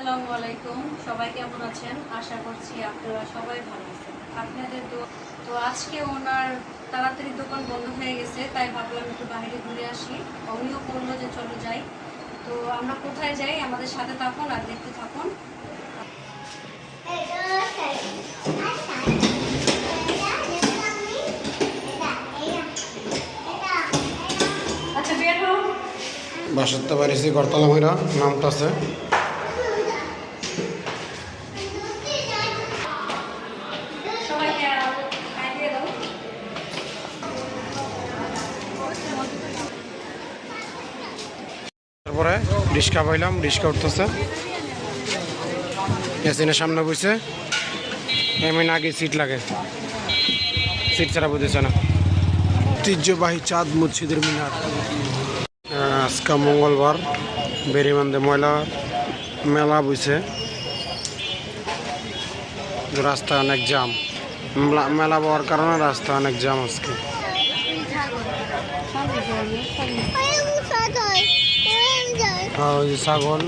আসসালামু আলাইকুম। সবাই কেমন আছেন? আশা করছি আপনারা সবাই ভালো আছেন। আপনাদের তো তো আজকে ওনার তাড়াতাড়ি দোকান বন্ধ হয়ে গেছে, তাই ভাবলাম একটু বাইরে ঘুরে আসি। অমিও বলল যে চলো যাই। তো আমরা কোথায় যাই? আমাদের সাথে থাকুন আর দেখতে থাকুন। আচ্ছা বাসার তো বাড়িছি গড়তলা মহিলা নামটা আছে। তারপরে রিক্সা পাইলাম রিক্সা উঠতেছে। এসিনের সামনে বসে এমনি আগে সিট লাগে। সিট ছাড়া বুঝেছে না। ঐতিহ্যবাহী চাঁদ মসজিদের মিনার। আজকে মঙ্গলবার বেরিমান্দে ময়লা মেলা বইছে। রাস্তা অনেক জাম। মেলা- মেলা পাওয়ার কারণে রাস্তা অনেক জাম আজকে। আর ওই ছাগল।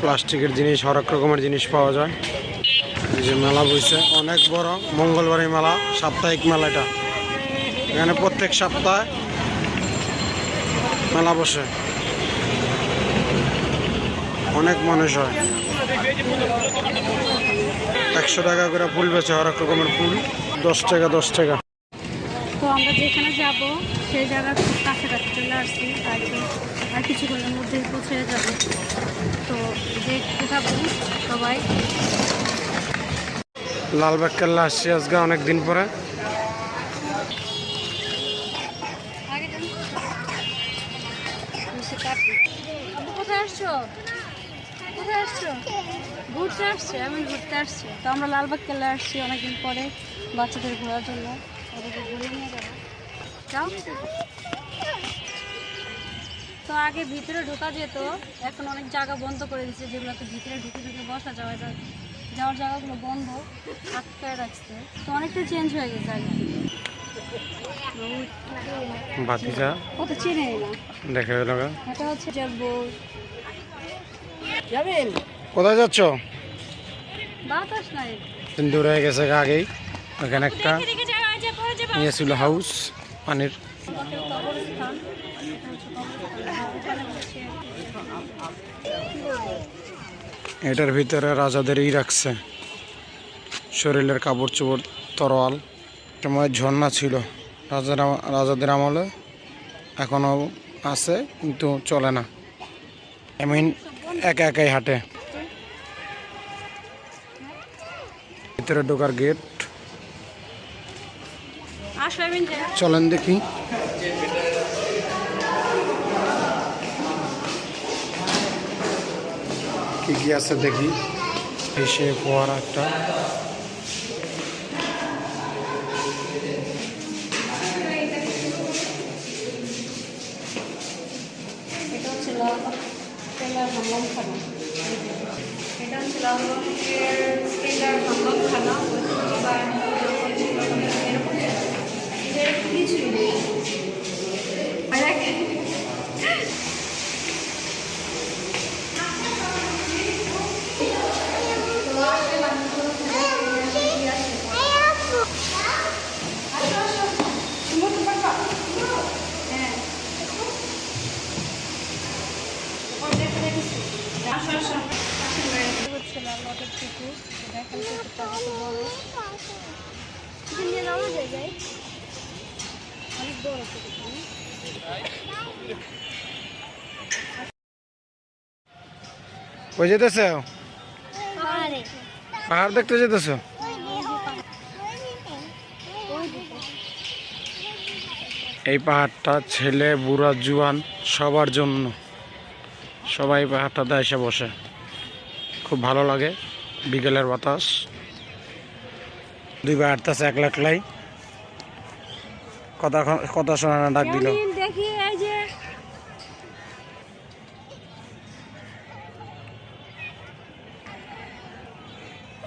প্লাস্টিকের জিনিস, হরেক রকমের জিনিস পাওয়া যায়। এই যে মেলা বইছে, অনেক বড়। মঙ্গলবারে মেলা, সাপ্তাহিক মেলা এটা। এখানে প্রত্যেক সপ্তাহে মেলা বসে। অনেক মানুষ হয়। একশো টাকা করে ফুল বেচে হরেক রকমের ফুল দশ টাকা দশ টাকা। তো আমরা যেখানে যাব সেই জায়গার খুব কাছাকাছি চলে আসছি তাই তো আর কিছুক্ষণের মধ্যেই পৌঁছে যাব। তো দেখতে থাকুন সবাই। লালবাগ কেল্লা আসছি আজকে অনেক দিন পরে। আসছো? ঘুরতে আসছে? আমি ঘুরতে আসছি? তো আমরা লালবাগ কেল্লা আসছি অনেকদিন পরে বাচ্চাদের ঘোরার জন্য। ওদেরকে ঘুরিয়ে নিয়ে যাব। যাও। তো আগে ভিতরে ঢোকা যেত। এখন অনেক জায়গা বন্ধ করে দিচ্ছে যেগুলোতে ভিতরে ঢুকে ঢুকে বসা যাওয়া যায়। যাওয়ার জায়গাগুলো বন্ধ। আটকায় রাখছে। তো অনেকটা চেঞ্জ হয়ে গেছে আগে। ভাতিজা? কত চেনে না। দেখে এটা হচ্ছে যাবেন কোথায় যাচ্ছ? বাতাস নাই। দূর হয়ে গেছে আগেই। ওখানে একটা এদিকে যাওয়া যায় পরে যাবা। ইয়ে ছিল হাউস পানির। এটার ভিতরে রাজাদেরই রাখছে। শরীরের কাপড় চোপড় তরোয়াল সময় ঝর্ণা ছিল। রাজার আম- রাজাদের আমলে এখনও আছে কিন্তু চলে না। এমিন একা একাই হাঁটে। ভিতরে ঢোকার গেট আসো এমন যে চলেন দেখি। কি কি আছে দেখি। এসে ফোয়ারা একটা। এটা হচ্ছে লালবাগ টেলার খানা। এটা হচ্ছে লালবাগের স্টেলার হামলাম খানা। ঐতিহ্যবাহী যখন ছিল তখন এরকম ছিল। এটা একটু কিছুই নেই আর এক- তো আসলে মানুষগুলো কি আসে? আসো, আসো। তুমি তো পারবা? হ্যাঁ আসো আসো হচ্ছে লালবাগের পুকুর দেখান পুকুরটা কত বড় কই যেতেছ? পাহাড় দেখতে যেতেছ? এই পাহাড়টা ছেলে বুড়া জুয়ান সবার জন্য। সবাই পাহাড়টাতে এসে বসে। খুব ভালো লাগে বিকেলের বাতাস। দুই পাহাড় আছে একলা একলাই। কথা কথা শোনা না ডাক দিল। দেখি এই যে।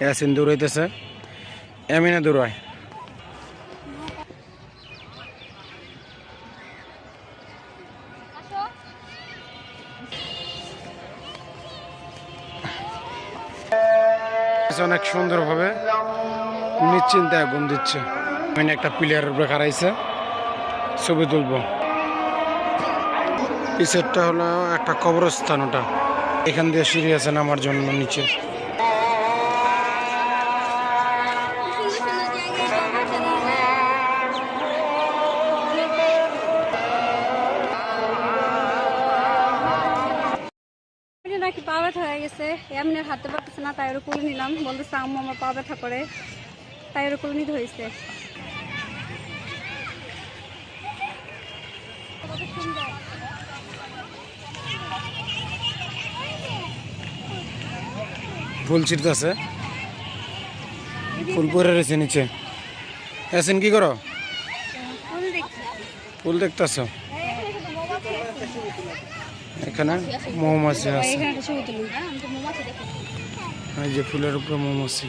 ইয়াসিন দূর হইতেছে দৌড়ায় অনেক সুন্দরভাবে। নিশ্চিন্তায় আগুন দিচ্ছে। মানে একটা প্লেয়ার উপরে খারাইছে ছবি তুলব। পিছেরটা হলো একটা কবরস্থান ওটা। এখান দিয়ে সিঁড়ি আছে নামার জন্য নিচে। ব্যথা হয়ে গেছে। এমনি হাঁটতে পারতেছে না তাই ওর কুলে নিলাম। বলতেছে আম্মু আমার পা ব্যথা করে। তাই ওর কুলে নিতে হয়েছে। ফুল ছিটতেছে ফুল পরে রয়েছে নিচে। এসেন কি করো? ফুল দেখতেছ? এখানে মৌমাছি আছে। তো মোমাছি দেখি এই যে ফুলের উপরে মৌমাছি।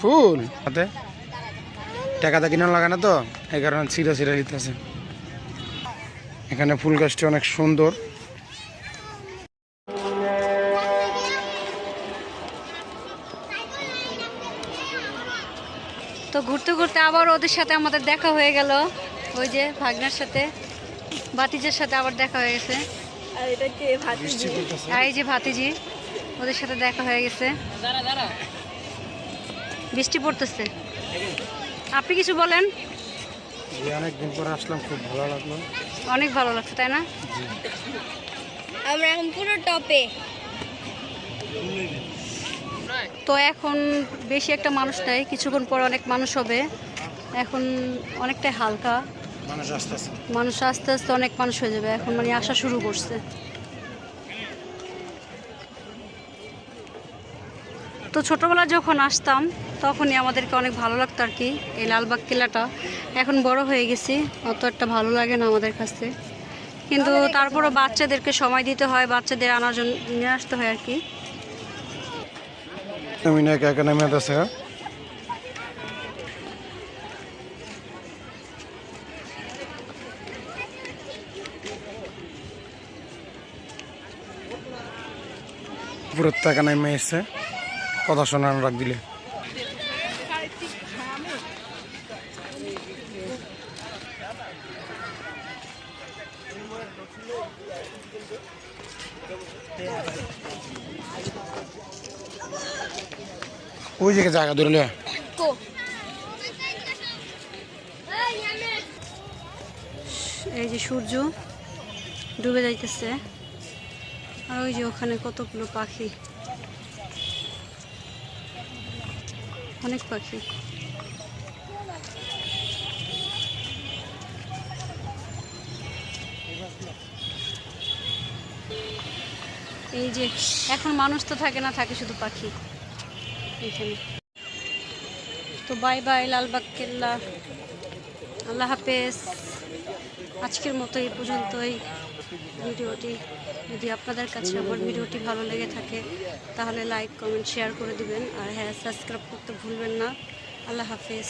ফুল? হাতে? টাকাটা কিনা লাগে না তো এই কারণে ছিঁড়া ছিঁড়া দিতেছে এখানে ফুল গাছটি অনেক সুন্দর। তো ঘুরতে ঘুরতে আবার ওদের সাথে আমাদের দেখা হয়ে গেল ওই যে ভাগনার সাথে। ভাতিজের সাথে আবার দেখা হয়ে গেছে। আর এই যে ভাতিজি ওদের সাথে দেখা হয়ে গেছে। বৃষ্টি পড়তেছে। আপনি কিছু বলেন? অনেকদিন পরে আসলাম খুব ভালো লাগল। অনেক ভালো লাগছে তাই না? আমরা এখন পুরো টপে। তো এখন বেশি একটা মানুষ নাই কিছুক্ষণ পর অনেক মানুষ হবে। এখন অনেকটাই হালকা। মানুষ আস্তে আস্তে। অনেক মানুষ হয়ে যাবে এখন মানে আসা শুরু করছে। তো ছোটবেলা যখন আসতাম তখনই আমাদেরকে অনেক ভালো লাগতো আর কি এই লালবাগ কিল্লাটা। এখন বড় হয়ে গেছি অত একটা ভালো লাগে না আমাদের কাছে। কিন্তু তারপরও বাচ্চাদেরকে সময় দিতে হয় বাচ্চাদের আনার জন্য নিয়ে আসতে হয় আর কি। আমি না একা একা পুরো টাকা নেমে এসছে। কথা শোনানো রাখ দিলে। ওই জায়গায় জায়গা ধরলে কো। এই যে সূর্য ডুবে যাইতেছে। আর ওই যে ওখানে কতগুলো পাখি? অনেক পাখি। এই যে, এখন মানুষ তো থাকে না, থাকে শুধু পাখি এখানে। তো বাই বাই লালবাগ কেল্লা। আল্লাহ হাফেজ। আজকের মতো এই পর্যন্তই। ভিডিওটি। যদি আপনাদের কাছে আমার ভিডিওটি ভালো লেগে থাকে, তাহলে লাইক কমেন্ট শেয়ার করে দিবেন। আর হ্যাঁ সাবস্ক্রাইব করতে ভুলবেন না। আল্লাহ হাফেজ।